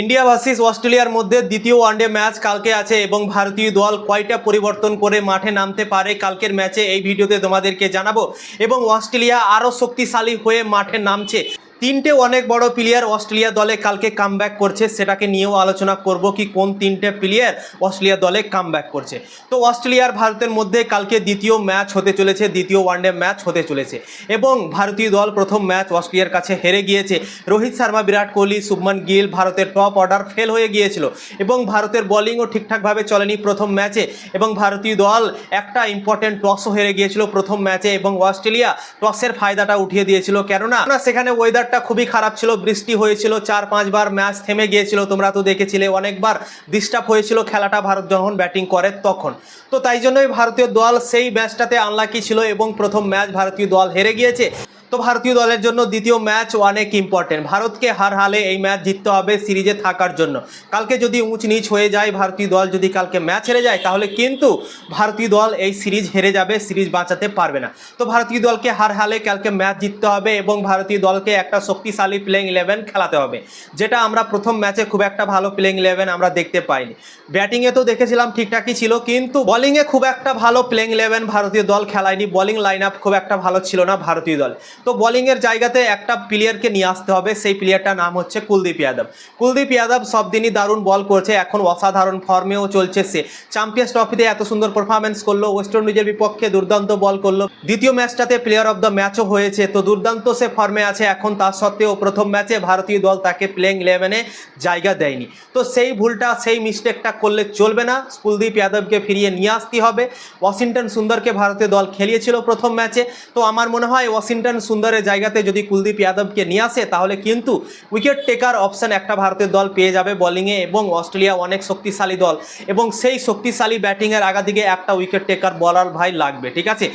India versus অস্ট্রেলিয়ার মধ্যে দ্বিতীয় ওয়ানডে ম্যাচ কালকে আছে এবং ভারতীয় দল কয়টা পরিবর্তন করে মাঠে নামতে পারে কালকের ম্যাচে এই ভিডিওতে তোমাদেরকে জানাব। এবং অস্ট্রেলিয়া আরও শক্তিশালী হয়ে মাঠে নামছে। তিনটে অনেক বড় প্লেয়ার অস্ট্রেলিয়া দলে কালকে কামব্যাক করছে, সেটাকে নিয়েও আলোচনা করব কি কোন তিনটে প্লেয়ার অস্ট্রেলিয়া দলে কামব্যাক করছে। তো অস্ট্রেলিয়ার ভারতের মধ্যে কালকে দ্বিতীয় ম্যাচ হতে চলেছে, দ্বিতীয় ওয়ানডে ম্যাচ হতে চলেছে। এবং ভারতীয় দল প্রথম ম্যাচ অস্ট্রেলিয়ার কাছে হেরে গিয়েছে। রোহিত শর্মা, বিরাট কোহলি, শুভমান গিল ভারতের টপ অর্ডার ফেল হয়ে গিয়েছিল। এবং ভারতের বোলিংও ঠিকঠাকভাবে চলেনি প্রথম ম্যাচে এবং ভারতীয় দল একটা ইম্পর্টেন্ট টসও হেরে গিয়েছিল প্রথম ম্যাচে এবং অস্ট্রেলিয়া টসের ফায়দাটা উঠিয়ে দিয়েছিল। কেননা, সেখানে ওয়েদারটা খুবই খারাপ ছিল, বৃষ্টি হয়েছিল, চার, পাঁচবার ম্যাচ থেমে গিয়েছিল, তোমরা তো দেখেছিলে, অনেকবার ডিস্টার্ব হয়েছিল খেলাটা ভারত যখন ব্যাটিং করে তখন। তো তাই জন্যই ভারতীয় দল সেই ম্যাচটাতে আনলাকি ছিল এবং প্রথম ম্যাচ ভারতীয় দল হেরে গিয়েছে। তো ভারতীয় দলের জন্য দ্বিতীয় ম্যাচ অনেক ইম্পর্টেন্ট ভারতকে হার হালে এই ম্যাচ জিততে হবে সিরিজে থাকার জন্য। কালকে যদি উঁচ নিচ হয়ে যায় ভারতীয় দল, যদি কালকে ম্যাচ হেরে যায়, তাহলে কিন্তু ভারতীয় দল এই সিরিজ হেরে যাবে, সিরিজ বাঁচাতে পারবে না। তো ভারতীয় দলকে হার হালে কালকে ম্যাচ জিততে হবে এবং ভারতীয় দলকে একটা শক্তিশালী প্লেইং ইলেভেন খেলাতে হবে। যেটা আমরা প্রথম ম্যাচে খুব একটা ভালো প্লেইং ইলেভেন আমরা দেখতে পাইনি। ব্যাটিংয়ে তো দেখেছিলাম ঠিকঠাকই ছিল, কিন্তু বোলিংয়ে খুব একটা ভালো প্লেইং ইলেভেন ভারতীয় দল খেলায়নি। বোলিং লাইন আপ খুব একটা ভালো ছিল না ভারতীয় দল। তো বোলিংয়ের জায়গাতে একটা প্লেয়ারকে নিয়ে আসতে হবে। সেই প্লেয়ারটার নাম হচ্ছে কুলদীপ যাদব। কুলদীপ যাদব সব দিনই দারুণ বল করছে। এখন অসাধারণ ফর্মেও চলছে সে। চ্যাম্পিয়ন্স ট্রফিতে এত সুন্দর পারফরমেন্স করল। ওয়েস্ট ইন্ডিজের বিপক্ষে দুর্দান্ত বল করল। দ্বিতীয় ম্যাচটাতে প্লেয়ার অফ দ্য ম্যাচও হয়েছে। তো দুর্দান্ত সে ফর্মে আছে। এখন তার সত্ত্বেও প্রথম ম্যাচে ভারতীয় দল তাকে প্লেইং ইলেভেনে জায়গা দেয়নি। তো সেই ভুলটা, সেই মিস্টেকটা করলে চলবে না। কুলদীপ যাদবকে ফিরিয়ে নিয়ে আসতে হবে। ওয়াশিংটন সুন্দরকে ভারতীয় দল খেলিয়েছিল প্রথম ম্যাচে তো আমার মনে হয় ওয়াশিংটন সুন্দরের জায়গাতে যদি কুলদীপ যাদবকে নিয়ে আসে, তাহলে কিন্তু উইকেট টেকার অপশান একটা ভারতের দল পেয়ে যাবে বলিংয়ে এবং অস্ট্রেলিয়া অনেক শক্তিশালী দল এবং সেই শক্তিশালী ব্যাটিংয়ের আগা দিকে একটা উইকেট টেকার বলার ভাই লাগবে, ঠিক আছে?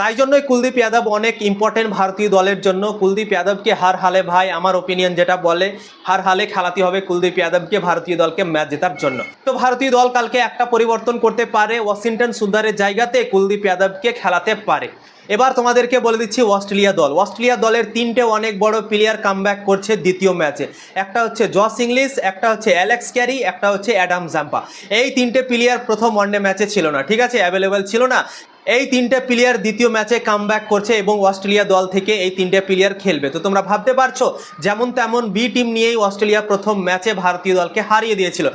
তাই জন্যই কুলদীপ যাদব অনেক ইম্পর্টেন্ট ভারতীয় দলের জন্য। কুলদীপ যাদবকে হার হালে ভাই, আমার ওপিনিয়ন যেটা বলে, হার হালে খেলাতে হবে কুলদীপ যাদবকে, ভারতীয় দলকে ম্যাচ জেতার জন্য। তো ভারতীয় দল কালকে একটা পরিবর্তন করতে পারে, ওয়াশিংটন সুন্দরের জায়গাতে কুলদীপ যাদবকে খেলাতে পারে। এবার তোমাদেরকে বলে দিচ্ছি অস্ট্রেলিয়া দল। অস্ট্রেলিয়া দলের তিনটে অনেক বড় প্লেয়ার কামব্যাক করছে দ্বিতীয় ম্যাচে একটা হচ্ছে জস ইংলিশ, একটা হচ্ছে অ্যালেক্স ক্যারি, একটা হচ্ছে অ্যাডাম জাম্পা। এই তিনটে প্লেয়ার প্রথম ওয়ানডে ম্যাচে ছিল না, ঠিক আছে? অ্যাভেলেবেল ছিল না। এই তিনটে প্লেয়ার দ্বিতীয় ম্যাচে কাম করছে এবং অস্ট্রেলিয়া দল থেকে এই তিনটে প্লেয়ার খেলবে। তো তোমরা ভাবতে পারছ, যেমন তেমন বি টিম নিয়েই অস্ট্রেলিয়া প্রথম ম্যাচে ভারতীয় দলকে হারিয়ে দিয়েছিল।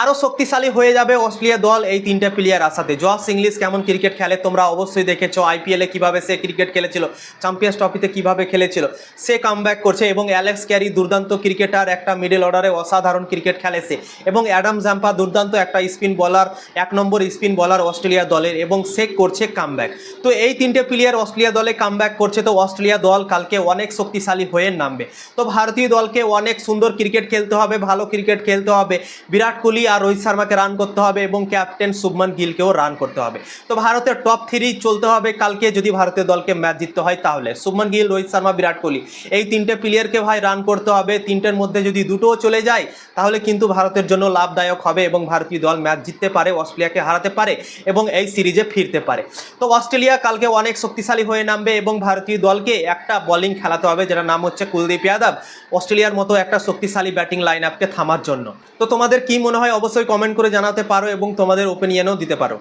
আরও শক্তিশালী হয়ে যাবে অস্ট্রেলিয়া দল এই তিনটে প্লেয়ার আসাতে। জস ইংলিশ কেমন ক্রিকেট খেলে তোমরা অবশ্যই দেখেছ। আইপিএলে কীভাবে সে ক্রিকেট খেলেছিল চ্যাম্পিয়ন্স ট্রফিতে কীভাবে খেলেছিল, সে কামব্যাক করছে এবং অ্যালেক্স ক্যারি দুর্দান্ত ক্রিকেটার একটা মিডল অর্ডারে অসাধারণ ক্রিকেট খেলে সে। এবং অ্যাডাম জাম্পা দুর্দান্ত একটা স্পিন বলার এক নম্বর স্পিন বলার অস্ট্রেলিয়া দলের এবং সে করছে কামব্যাক তো এই তিনটে প্লেয়ার অস্ট্রেলিয়া দলে কামব্যাক করছে, তো অস্ট্রেলিয়া দল কালকে অনেক শক্তিশালী হয়ে নামবে। তো ভারতীয় দলকে অনেক সুন্দর ক্রিকেট খেলতে হবে, ভালো ক্রিকেট খেলতে হবে। বিরাট কোহলি আর রোহিত শর্মাকে রান করতে হবে এবং ক্যাপ্টেন শুভমান গিলকেও রান করতে হবে। তো ভারতের টপ থ্রি চলতে হবে। কালকে যদি ভারতীয় দলকে ম্যাচ জিততে হয় তাহলে। শুভমান গিল, রোহিত শর্মা, বিরাট কোহলি। এই তিনটে প্লেয়ারকে ভাই রান করতে হবে। তিনটের মধ্যে যদি দুটোও চলে যায়, তাহলে কিন্তু ভারতের জন্য লাভদায়ক হবে এবং ভারতীয় দল ম্যাচ জিততে পারে, অস্ট্রেলিয়াকে হারাতে পারে এবং এই সিরিজে ফিরতে পারে। তো অস্ট্রেলিয়া কালকে অনেক শক্তিশালী হয়ে নামবে এবং ভারতীয় দলকে একটা বোলিং খেলাতে হবে যেটা নাম হচ্ছে কুলদীপ যাদব। অস্ট্রেলিয়ার মতো একটা শক্তিশালী ব্যাটিং লাইন আপকে থামার জন্য। তো তোমাদের কি মনে হয় অবশ্যই কমেন্ট করে জানাতে পারো এবং তোমাদের ওপিনিয়নও দিতে পারো।